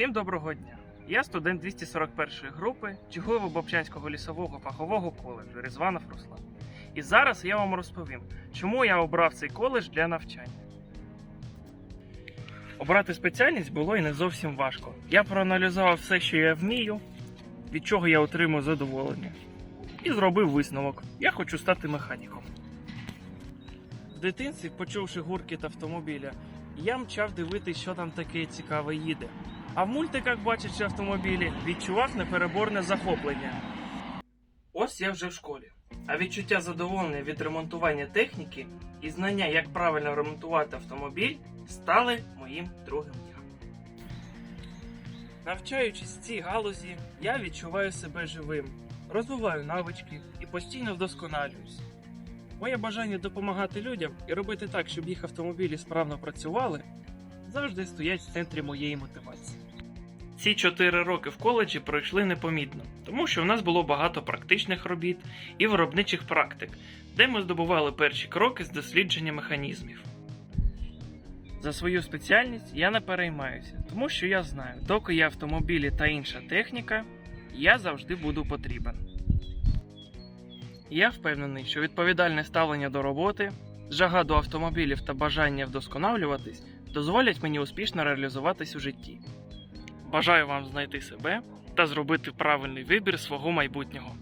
Всім доброго дня! Я студент 241 групи Чугуєво-Бобчанського лісового фахового коледжу Різванов Руслан. І зараз я вам розповім, чому я обрав цей коледж для навчання. Обрати спеціальність було і не зовсім важко. Я проаналізував все, що я вмію, від чого я отримую задоволення, і зробив висновок: я хочу стати механіком. В дитинстві, почувши гуркіт автомобіля, я мчав дивитися, що там таке цікаве їде. А в мультиках, бачачи автомобілі, відчував непереборне захоплення. Ось я вже в школі. А відчуття задоволення від ремонтування техніки і знання, як правильно ремонтувати автомобіль, стали моїм другим я. Навчаючись в цій галузі, я відчуваю себе живим, розвиваю навички і постійно вдосконалююсь. Моє бажання допомагати людям і робити так, щоб їх автомобілі справно працювали, завжди стоять в центрі моєї мотивації. Ці чотири роки в коледжі пройшли непомітно, тому що в нас було багато практичних робіт і виробничих практик, де ми здобували перші кроки з дослідження механізмів. За свою спеціальність я не переймаюся, тому що я знаю, доки є автомобілі та інша техніка, я завжди буду потрібен. Я впевнений, що відповідальне ставлення до роботи, жага до автомобілів та бажання вдосконалюватись дозволять мені успішно реалізуватись у житті. Бажаю вам знайти себе та зробити правильний вибір свого майбутнього.